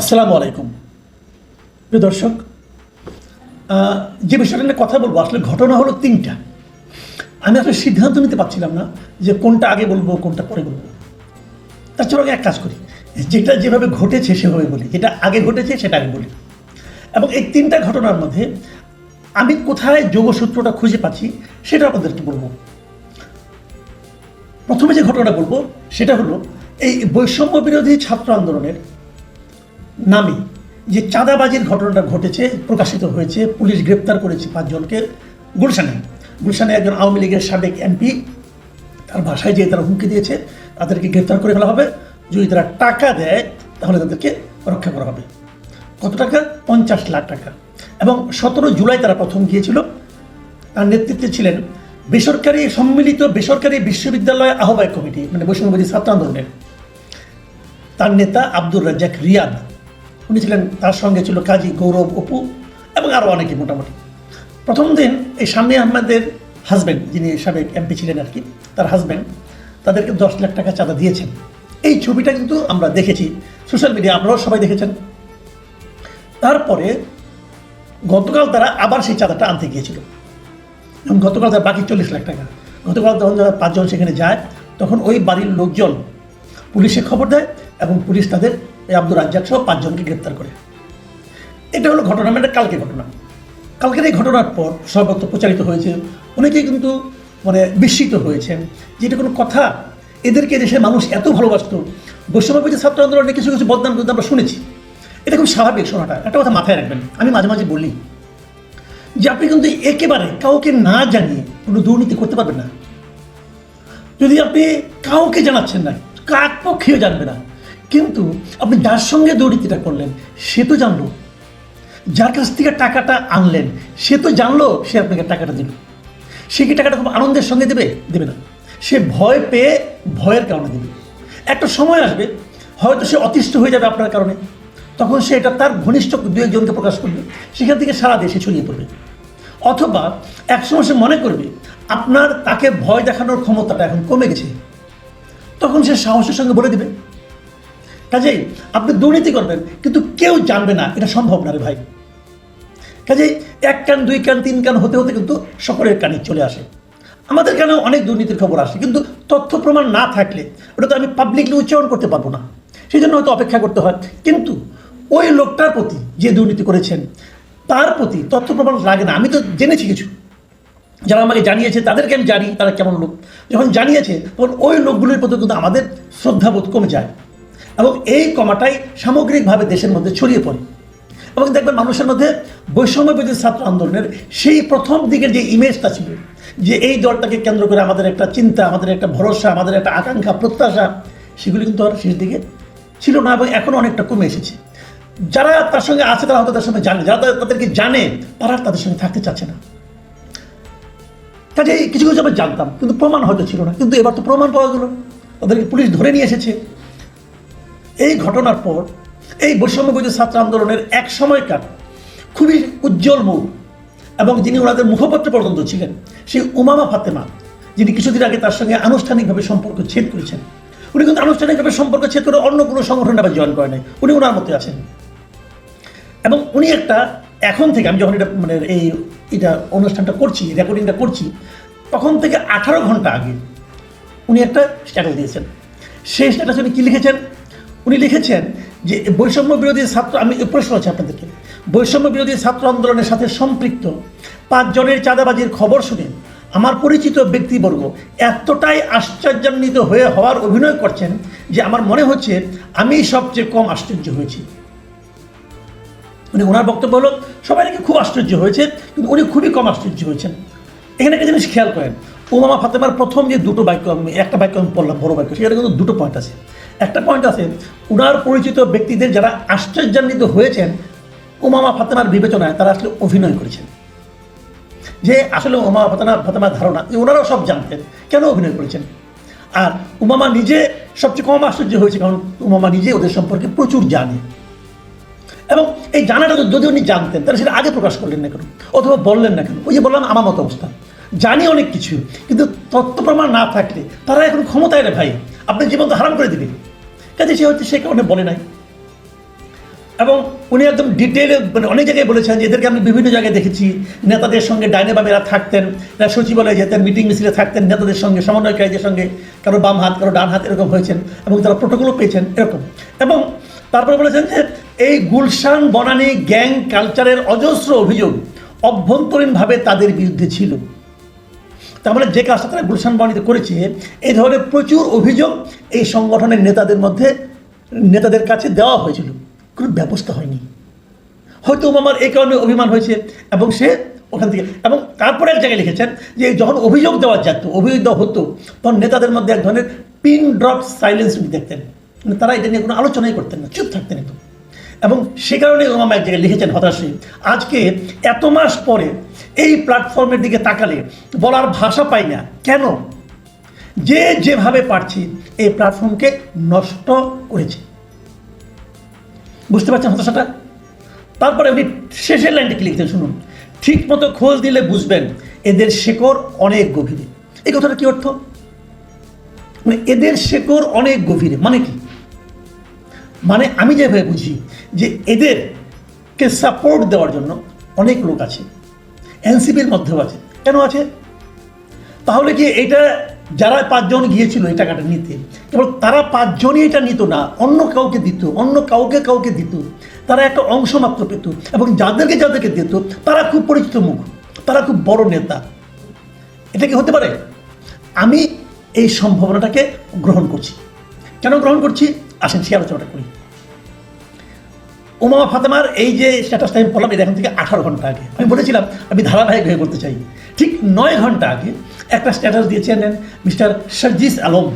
আসসালামু আলাইকুম। প্রিয় দর্শক যে বিষয়টা নিয়ে কথা বলব, আসলে ঘটনা হলো তিনটা। আমি আসলে সিদ্ধান্ত নিতে পারছিলাম না যে কোনটা আগে বলব, কোনটা পরে বলব। তার চলো এক কাজ করি, যেটা যেভাবে ঘটেছে সেভাবে বলি, যেটা আগে ঘটেছে সেটা আগে বলি। এবং এই তিনটা ঘটনার মধ্যে আমি কোথায় যোগসূত্রটা খুঁজে পাচ্ছি, সেটা আপনাদেরকে বলব। প্রথমে যে ঘটনাটা বলব, সেটা হলো এই বৈষম্য বিরোধী ছাত্র আন্দোলনের নামে যে চাঁদাবাজির ঘটনাটা ঘটেছে, প্রকাশিত হয়েছে, পুলিশ গ্রেপ্তার করেছে পাঁচজনকে গুলশানে। গুলশানে একজন আওয়ামী লীগের সাবেক এমপি, তার ভাষায় যে তারা হুমকি দিয়েছে, তাদেরকে গ্রেপ্তার করে ফেলা হবে। যদি তারা টাকা দেয়, তাহলে তাদেরকে রক্ষা করা হবে। কত টাকা? পঞ্চাশ লাখ টাকা। এবং সতেরো জুলাই তারা প্রথম গিয়েছিল। তার নেতৃত্বে ছিলেন বেসরকারি, সম্মিলিত বেসরকারি বিশ্ববিদ্যালয় আহ্বায়ক কমিটি মানে বৈষম্যবাদী ছাত্র আন্দোলনের। তার নেতা আব্দুর রাজ্জাক রিয়াদ। উনি ছিলেন তার সঙ্গে ছিল কাজী গৌরব অপু এবং আরও অনেকে মোটামুটি। প্রথম দিন এই শামী আহমেদের হাজব্যান্ড যিনি সাবেক এমপি ছিলেন আর কি, তার হাজব্যান্ড তাদেরকে দশ লাখ টাকা চাঁদা দিয়েছেন। এই ছবিটা কিন্তু আমরা দেখেছি সোশ্যাল মিডিয়া আপনারাও সবাই দেখেছেন। তারপরে গতকাল তারা আবার সেই চাঁদাটা আনতে গিয়েছিল। এবং গতকাল তার বাকি চল্লিশ লাখ টাকা। গতকাল যখন যারা পাঁচজন সেখানে যায়, তখন ওই বাড়ির লোকজন পুলিশে খবর দেয় এবং পুলিশ তাদের এই আব্দুর রাজ্জাক সহ পাঁচজনকে গ্রেপ্তার করে। এটা হলো ঘটনা মানে কালকে ঘটনা। কালকের এই ঘটনার পর সর্বত্র প্রচারিত হয়েছে। অনেকেই কিন্তু মানে বিস্মিত হয়েছেন যে এটা কোনো কথা। এদেরকে দেশের মানুষ এত ভালোবাসত। বৈষম্যবিধি ছাত্র আন্দোলনে কিছু কিছু বদনাম কিন্তু আমরা শুনেছি। এটা খুব স্বাভাবিক শোনাটা। একটা কথা মাথায় রাখবেন। আমি মাঝে মাঝে বলি যে আপনি কিন্তু একেবারে কাউকে না জানিয়ে কোনো দুর্নীতি করতে পারবেন না। যদি আপনি কাউকে জানাচ্ছেন না কাক পক্ষেও জানবে না। কিন্তু আপনি যার সঙ্গে দুর্নীতিটা করলেন, সে তো জানলো। যার কাছ থেকে টাকাটা আনলেন, সে তো জানলো সে আপনাকে টাকাটা দিল সে কি টাকাটা খুব আনন্দের সঙ্গে দেবে? দেবে না। সে ভয় পেয়ে ভয়ের কারণে দেবে। একটা সময় আসবে, হয়তো সে অতিষ্ঠ হয়ে যাবে আপনার কারণে। তখন সে এটা তার ঘনিষ্ঠ দু একজনকে প্রকাশ করবে। সেখান থেকে সারা দেশে ছড়িয়ে পড়বে। অথবা একসময় সে মনে করবে, আপনার তাকে ভয় দেখানোর ক্ষমতাটা এখন কমে গেছে। তখন সে সাহসের সঙ্গে বলে দিবে কাজেই আপনি দুর্নীতি করবেন, কিন্তু কেউ জানবে না, এটা সম্ভব না রে ভাই। কাজেই এক কান, দুই কান, তিন কান হতে হতে কিন্তু সকলের কানে চলে আসে। আমাদের কানেও অনেক দুর্নীতির খবর আসে, কিন্তু তথ্য প্রমাণ না থাকলে ওটা তো আমি পাবলিকলি উচ্চারণ করতে পারব না। সেই জন্য হয়তো অপেক্ষা করতে হয়। কিন্তু ওই লোকটার প্রতি যে দুর্নীতি করেছেন, তার প্রতি তথ্য প্রমাণ লাগে না। আমি তো জেনেছি কিছু। যারা আমাকে জানিয়েছে, তাদেরকে আমি জানি তারা কেমন লোক। যখন জানিয়েছে, তখন ওই লোকগুলির প্রতি কিন্তু আমাদের শ্রদ্ধাবোধ কমে যায়। এবং এই কমাটাই সামগ্রিকভাবে দেশের মধ্যে ছড়িয়ে পড়ে। এবং দেখবেন মানুষের মধ্যে বৈষম্য বিরোধী ছাত্র আন্দোলনের সেই প্রথম দিকের যে ইমেজটা ছিল, যে এই দলটাকে কেন্দ্র করে আমাদের একটা চিন্তা, আমাদের একটা ভরসা, আমাদের একটা আকাঙ্ক্ষা, প্রত্যাশা, সেগুলি কিন্তু আর শেষ দিকে ছিল না এবং এখনও অনেকটা কমে এসেছে। যারা তার সঙ্গে আছে তারা হয়তো তার সঙ্গে জানে, যারা তাদেরকে জানে, তারা তাদের সঙ্গে থাকতে চাচ্ছে না। কাজে কিছু কিছু আমরা জানতাম, কিন্তু প্রমাণ হয়তো ছিল না। কিন্তু এবার তো প্রমাণ পাওয়া গেল। তাদেরকে পুলিশ ধরে নিয়ে এসেছে। এই ঘটনার পর এই বৈষম্যবিরোধী ছাত্র আন্দোলনের এক সময়কার খুবই উজ্জ্বল মুখ এবং যিনি ওনাদের মুখপত্র পর্যন্ত ছিলেন, সেই উমামা ফাতেমা, যিনি কিছুদিন আগে তার সঙ্গে আনুষ্ঠানিকভাবে সম্পর্ক ছেদ করেছেন। উনি কিন্তু আনুষ্ঠানিকভাবে সম্পর্ক ছেদ করে অন্য কোনো সংগঠনে আবার জয়েন করে নাই। উনি ওনার মতে আছেন। এবং উনি একটা, এখন থেকে আমি যখন এটা মানে এই এটা অনুষ্ঠানটা করছি রেকর্ডিংটা করছি, তখন থেকে আঠারো ঘণ্টা আগে উনি একটা স্ট্যাটাস দিয়েছেন। সেই স্ট্যাটাসে উনি কী লিখেছেন? উনি লিখেছেন যে বৈষম্য বিরোধী ছাত্র আমি প্রশ্ন আছে আপনাদেরকে। বৈষম্য বিরোধী ছাত্র আন্দোলনের সাথে সম্পৃক্ত। পাঁচজনের চাঁদাবাজির খবর শুনে আমার পরিচিত ব্যক্তিবর্গ এতটাই আশ্চর্যান্বিত হয়ে হওয়ার অভিনয় করছেন যে আমার মনে হচ্ছে আমি সবচেয়ে কম আশ্চর্য হয়েছি। মানে ওনার বক্তব্য হলো, সবাই নাকি খুব আশ্চর্য হয়েছে, কিন্তু উনি খুবই কম আশ্চর্য হয়েছেন। এখানে একটা জিনিস খেয়াল করেন ওমামা ফাতেমার প্রথম যে দুটো বাক্য আমি একটা বাক্য আমি পড়লাম, বড় বাক্য, সেখানে কিন্তু দুটো পয়েন্ট আছে। একটা পয়েন্ট আছে, উনার পরিচিত ব্যক্তিদের যারা আশ্চর্যান্বিত হয়েছেন ওমামা ফাতেমার বিবেচনায় তারা আসলে অভিনয় করেছেন। যে আসলে ওমামা ফাতেমা, ফাতেমার ধারণা, যে ওনারাও সব জানতেন, কেন অভিনয় করেছেন? আর উমামা নিজে সবচেয়ে কম আশ্চর্য হয়েছে, কারণ উমামা নিজে ওদের সম্পর্কে প্রচুর জানে। এবং এই জানাটা যদি উনি জানতেন, তাহলে সেটা আগে প্রকাশ করলেন না কেন? অথবা বললেন না কেন? ওই যে বললাম আমার মতো অবস্থা। জানি অনেক কিছু, কিন্তু তথ্য প্রমাণ না থাকলে তারা এখন ক্ষমতায় রে ভাই আপনার জীবন তো হারাম করে দিবে কাজে সে হচ্ছে সে কারণে বলে নাই। এবং উনি একদম ডিটেলে মানে অনেক জায়গায় বলেছেন যে এদেরকে আমি বিভিন্ন জায়গায় দেখেছি, নেতাদের সঙ্গে ডাইনে বামে এরা থাকতেন, এরা সচিবালয়ে যেতেন মিটিং মিছিলে থাকতেন, নেতাদের সঙ্গে, সমন্বয়কারীদের সঙ্গে, কারও বাম হাত, কারও ডান হাত এরকম হয়েছেন এবং তারা প্রোটোকলও পেয়েছেন এরকম। এবং তারপরে বলেছেন যে এই গুলশান, বনানী, গ্যাং কালচারের অজস্র অভিযোগ অভ্যন্তরীণভাবে তাদের বিরুদ্ধে ছিল। তার মানে যে কাজটা তারা গুলশান বাণীতে করেছে, এই ধরনের প্রচুর অভিযোগ এই সংগঠনের নেতাদের মধ্যে, নেতাদের কাছে দেওয়া হয়েছিল। কোনো ব্যবস্থা হয়নি। হয়তো আমার এই কারণে অভিমান হয়েছে এবং সে ওখান থেকে এবং তারপরে এক জায়গায় লিখেছেন যে যখন অভিযোগ দেওয়া যেত, অভিযোগ দেওয়া হতো, তখন নেতাদের মধ্যে এক ধরনের পিন ড্রপ সাইলেন্স দেখতেন। মানে তারা এটা নিয়ে কোনো আলোচনাই করতেন না, চুপ থাকতেন একদম। এবং সে কারণে ওমামা এক জায়গায় লিখেছেন হতাশে, আজকে এত মাস পরে এই প্ল্যাটফর্মের দিকে তাকালে বলার ভাষা পাই না। কেন? যে যেভাবে পারছি, এই প্ল্যাটফর্মকে নষ্ট করেছে। বুঝতে পারছেন হতাশাটা? তারপরে উনি শেষের লাইনটি লিখতেন শুনুন। ঠিক মতো খোঁজ দিলে বুঝবেন, এদের শেকড় অনেক গভীরে। এই কথাটা কি অর্থ? মানে এদের শেকড় অনেক গভীরে মানে কি? মানে আমি যেভাবে বুঝি যে এদেরকে সাপোর্ট দেওয়ার জন্য অনেক লোক আছে। এনসিপির মধ্যেও আছে। কেন আছে? তাহলে কি এটা যারা পাঁচজন গিয়েছিল এই টাকাটা নিতে, কেবল তারা পাঁচজনই এটা নিত না, অন্য কাউকে দিত, অন্য কাউকে কাউকে দিত, তারা একটা অংশ মাত্র পেত এবং যাদেরকে যাদেরকে দিত, তারা খুব পরিচিত মুখ, তারা খুব বড় নেতা। এটা কি হতে পারে? আমি এই সম্ভাবনাটাকে গ্রহণ করছি। কেন গ্রহণ করছি? আসেন সে আলোচনাটা করি। ওমামা ফাতেমার এই যে স্ট্যাটাসটা আমি বললাম এটা এখন থেকে আঠারো ঘণ্টা আগে। আমি বলেছিলাম, আমি ধারাবাহিক হয়ে করতে চাই। ঠিক নয় ঘণ্টা আগে একটা স্ট্যাটাস দিয়েছেন মিস্টার সার্জিস আলম,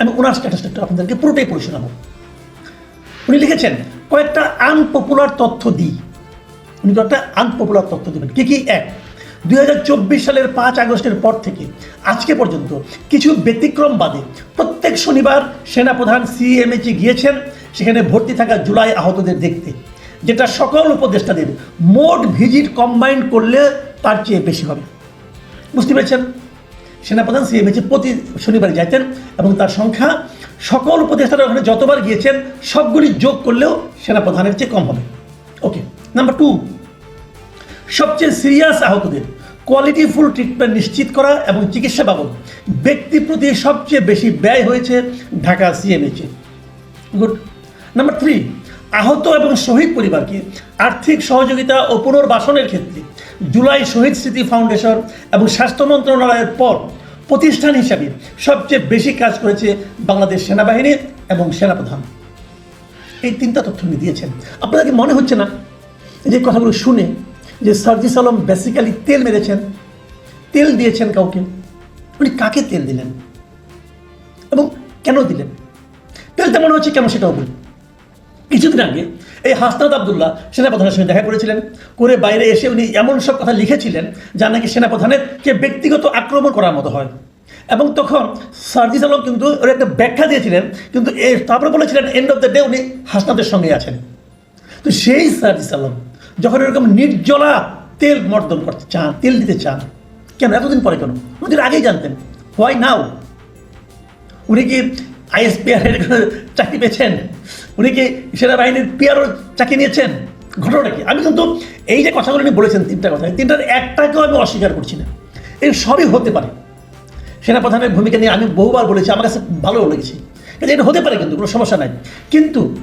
আমি ওনার স্ট্যাটাসটা একটু আপনাদেরকে পুরোটাই পড়ে শোনাবো। উনি লিখেছেন, কয়েকটা আনপপুলার তথ্য দিই। উনি কয়েকটা আনপপুলার তথ্য দেবেন। কী কী? এক, দুই সালের পাঁচ আগস্টের পর থেকে আজকে পর্যন্ত কিছু ব্যতিক্রম বাদে প্রত্যেক শনিবার সেনাপ্রধান সিএমএচে গিয়েছেন। সেখানে ভর্তি থাকা জুলাই আহতদের দেখতে, যেটা সকল উপদেষ্টাদের মোট ভিজিট কম্বাইন্ড করলে তার চেয়ে বেশি হবে। বুঝতে পেরেছেন? সেনাপ্রধান সি সিএমএচে প্রতি শনিবার যাইতেন এবং তার সংখ্যা সকল উপদেষ্টারা ওখানে যতবার গিয়েছেন, সবগুলি যোগ করলেও সেনাপ্রধানের চেয়ে কম হবে। ওকে, নাম্বার টু, সবচেয়ে সিরিয়াস আহতদের কোয়ালিটিফুল ট্রিটমেন্ট নিশ্চিত করা এবং চিকিৎসা বাবদ ব্যক্তি প্রতি সবচেয়ে বেশি ব্যয় হয়েছে ঢাকা সিএমএইচে গুড। নাম্বার থ্রি আহত এবং শহীদ পরিবারকে আর্থিক সহযোগিতা ও পুনর্বাসনের ক্ষেত্রে জুলাই শহীদ স্মৃতি ফাউন্ডেশন এবং স্বাস্থ্য মন্ত্রণালয়ের পর প্রতিষ্ঠান হিসাবে সবচেয়ে বেশি কাজ করেছে বাংলাদেশ সেনাবাহিনী এবং সেনাপ্রধান। এই তিনটা তথ্য উনি দিয়েছেন। আপনাদের মনে হচ্ছে না? যে কথাগুলো শুনে যে সার্জিস আলম বেসিক্যালি তেল মেরেছেন, তেল দিয়েছেন কাউকে? উনি কাকে তেল দিলেন? এবং কেন দিলেন? তেলটা মনে হচ্ছে কেন সেটাও বলি। কিছুদিন আগে এই হাসনাত আবদুল্লাহ সেনাপ্রধানের সঙ্গে দেখা করেছিলেন। করে বাইরে এসে উনি এমন সব কথা লিখেছিলেন, যা নাকি সেনাপ্রধানের কে ব্যক্তিগত আক্রমণ করার মতো হয়। এবং তখন সার্জিস আলম কিন্তু ওর একটা ব্যাখ্যা দিয়েছিলেন, কিন্তু এ তারপরে বলেছিলেন এন্ড অফ দ্য ডে উনি হাসনাতের সঙ্গে আছেন। তো সেই সার্জিস আলম যখন এরকম নির্জলা তেল মর্দন করতে চান, তেল দিতে চান, কেন? এতদিন পরে কেন? উনি আগেই জানতেন। হোয়াই নাও উনি কি আইএসপিআর চাকরি পেয়েছেন? উনি কি সেনাবাহিনীর পিআরও চাকরি নিয়েছেন? ঘটনাটা কি? আমি কিন্তু এই যে কথাগুলো উনি বলেছেন, তিনটা কথা, এই তিনটার একটাকেও আমি অস্বীকার করছি না। এর সবই হতে পারে। সেনাপ্রধানের ভূমিকা নিয়ে আমি বহুবার বলেছি, আমার কাছে ভালো লেগেছে। কিন্তু এটা হতে পারে কিন্তু, কোনো সমস্যা নাই। কিন্তু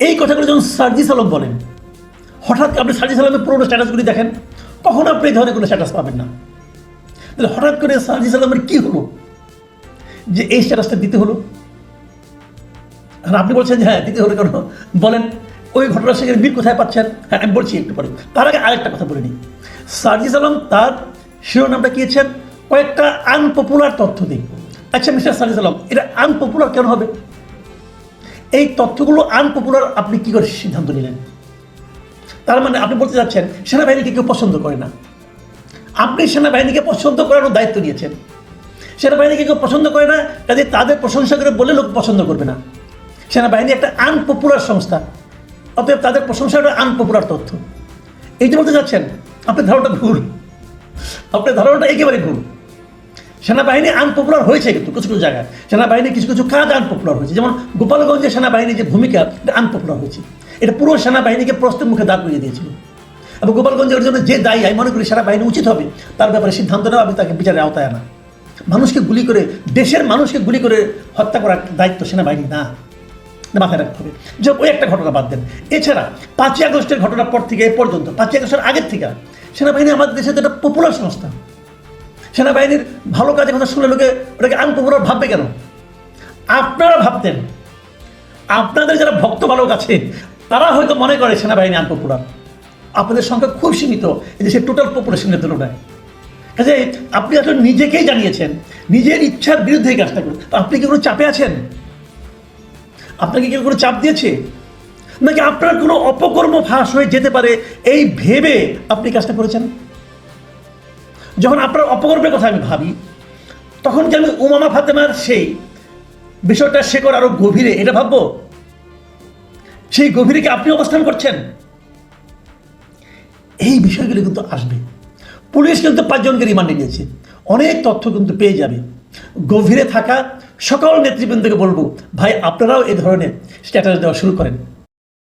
এই কথাগুলো যখন সার্জিস আলম বলেন, হঠাৎ আপনি সার্জিস আলমের পুরোনো স্ট্যাটাসগুলি দেখেন, কখনো আপনি এই ধরনের কোনো স্ট্যাটাস পাবেন না। তাহলে হঠাৎ করে সার্জিস আলমের কী হলো? যে এই স্ট্যাটাসটা দিতে হলো? আর আপনি বলছেন যে হ্যাঁ দ্বিতীয় কেন? বলেন, ওই ঘটনার সঙ্গে মিল কোথায় পাচ্ছেন? হ্যাঁ আমি বলছি একটু পরে। তার আগে আরেকটা কথা বলে নিই। সার্জিস আলম তার শিরোনামটা কিয়েছেন কয়েকটা আনপপুলার তথ্য দিই আচ্ছা মিস্টার সার্জিস আলম, এটা আনপপুলার কেন হবে? এই তথ্যগুলো আনপপুলার আপনি কী করে সিদ্ধান্ত নিলেন? তার মানে আপনি বলতে চাচ্ছেন, সেনাবাহিনীকে কেউ পছন্দ করে না। আপনি সেনাবাহিনীকে পছন্দ করানোর দায়িত্ব নিয়েছেন। সেনাবাহিনীকে কেউ পছন্দ করে না কাজে তাদের প্রশংসা করে বলে লোক পছন্দ করবে না। সেনাবাহিনী একটা আনপপুলার সংস্থা। অতএব তাদের প্রশংসা একটা আনপপুলার তথ্য। এই যে বলতে চাচ্ছেন, আপনার ধারণাটা ভুল। আপনার ধারণাটা একেবারে ভুল। সেনাবাহিনী আনপপুলার হয়েছে কিন্তু কিছু কিছু জায়গায়। সেনাবাহিনী কিছু কিছু কাজ আনপপুলার হয়েছে। যেমন গোপালগঞ্জের সেনাবাহিনীর যে ভূমিকা, এটা আনপপুলার হয়েছে। এটা পুরো সেনাবাহিনীকে প্রস্তের মুখে দাঁড় করিয়ে দিয়েছিল। এবং গোপালগঞ্জের জন্য যে দায়ী, আমি মনে করি সেনাবাহিনী উচিত হবে, তার ব্যাপারে সিদ্ধান্ত নেওয়া আমি তাকে বিচারের আওতায় আনা। মানুষকে গুলি করে, দেশের মানুষকে গুলি করে হত্যা করার দায়িত্ব সেনাবাহিনী না। মাথায় রাখতে হবে। যে ওই একটা ঘটনা বাদ দেন। এছাড়া পাঁচই আগস্টের ঘটনার পর থেকে এ পর্যন্ত, পাঁচই আগস্টের আগের থেকে সেনাবাহিনী আমাদের দেশে একটা পপুলার সংস্থা। সেনাবাহিনীর ভালো কাজের কথা শুনলে লোকে ওটাকে আনপপুলার ভাববে কেন? আপনারা ভাবতেন, আপনাদের যারা ভক্ত বালক আছে, তারা হয়তো মনে করে সেনাবাহিনী আনপপুলার আপনাদের সংখ্যা খুব সীমিত, এই দেশের টোটাল পপুলেশনের তুলনায়। কাজে আপনি আসলে নিজেকেই জানিয়েছেন, নিজের ইচ্ছার বিরুদ্ধে কাজটা করুন। আপনি কি কোনো চাপে আছেন? আপনাকে কেউ কোনো চাপ দিয়েছে? নাকি আপনার কোনো অপকর্ম ফাঁস হয়ে যেতে পারে এই ভেবে আপনি কাজটা করেছেন? যখন আপনার অপকর্মের কথা আমি ভাবি, তখন কি আমি উমামা ফাতেমার সেই বিষয়টা শেকর আরও গভীরে এটা ভাববো? সেই গভীরে কি আপনি অবস্থান করছেন? এই বিষয়গুলো কিন্তু আসবে। পুলিশ কিন্তু পাঁচজনকে রিমান্ডে নিয়েছে। অনেক তথ্য কিন্তু পেয়ে যাবে। গভীরে থাকা সকল নেতৃবৃন্দকে বলব ভাই আপনারাও এ ধরনের স্ট্যাটাস দেওয়া শুরু করেন।